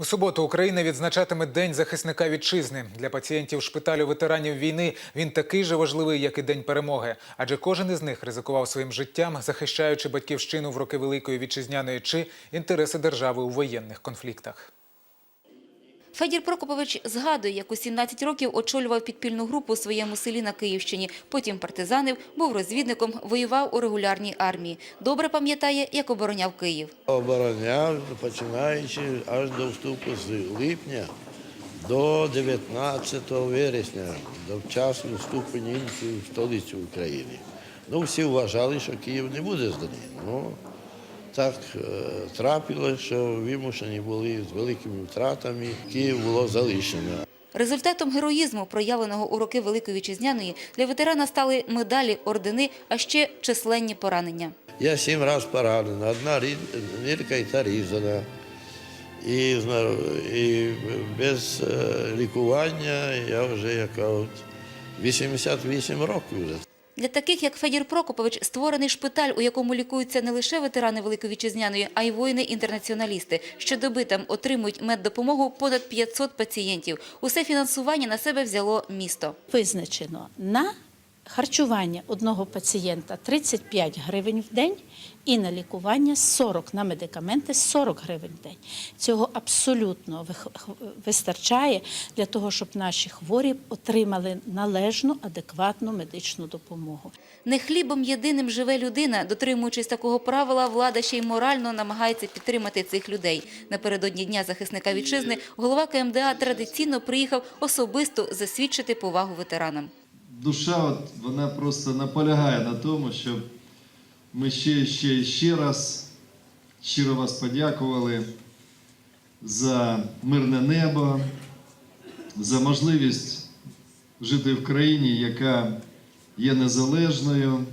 У суботу Україна відзначатиме День захисника вітчизни. Для пацієнтів шпиталю ветеранів війни він такий же важливий, як і День перемоги. Адже кожен із них ризикував своїм життям, захищаючи батьківщину в роки Великої вітчизняної чи інтереси держави у воєнних конфліктах. Федір Прокопович згадує, як у 17 років очолював підпільну групу у своєму селі на Київщині. Потім партизанив, був розвідником, воював у регулярній армії. Добре пам'ятає, як обороняв Київ. Обороняв, починаючи аж до вступу з липня до 19 вересня, до часу вступу німців в столицю України. Ну, всі вважали, що Київ не буде зданий. Так е, трапилося, що вимушені були з великими втратами. Київ було залишено. Результатом героїзму, проявленого у роки Великої Вітчизняної, для ветерана стали медалі, ордени, а ще численні поранення. Я сім разів поранена, одна нирка і та різана. І, і без е, лікування я вже от 88 років вже. Для таких, як Федір Прокопович, створений шпиталь, у якому лікуються не лише ветерани Великої Вітчизняної, а й воїни-інтернаціоналісти. Щодоби там отримують меддопомогу понад 500 пацієнтів. Усе фінансування на себе взяло місто. визначено на харчування одного пацієнта 35 гривень в день і на лікування 40, на медикаменти 40 гривень в день. Цього абсолютно вистачає для того, щоб наші хворі отримали належну, адекватну медичну допомогу. Не хлібом єдиним живе людина. Дотримуючись такого правила, влада ще й морально намагається підтримати цих людей. Напередодні Дня захисника вітчизни голова КМДА традиційно приїхав особисто засвідчити повагу ветеранам. Душа от, вона просто наполягає на тому, щоб ми ще, ще ще раз щиро вас подякували за мирне небо, за можливість жити в країні, яка є незалежною,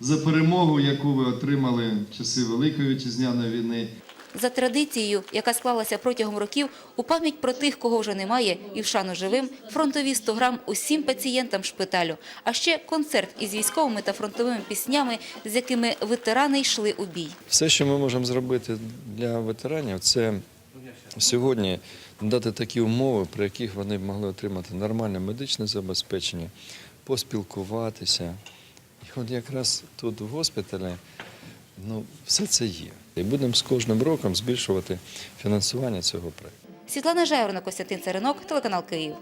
за перемогу, яку ви отримали в часи Великої Вітчизняної війни. За традицією, яка склалася протягом років, у пам'ять про тих, кого вже немає, і в шану живим, фронтові 100 грам усім пацієнтам шпиталю. А ще концерт із військовими та фронтовими піснями, з якими ветерани йшли у бій. Все, що ми можемо зробити для ветеранів, це сьогодні дати такі умови, при яких вони б могли отримати нормальне медичне забезпечення, поспілкуватися. І от якраз тут в госпіталі ну, все це є. І будемо з кожним роком збільшувати фінансування цього проєкту. Світлана Жайворона, Костянтин Царинок, телеканал Київ.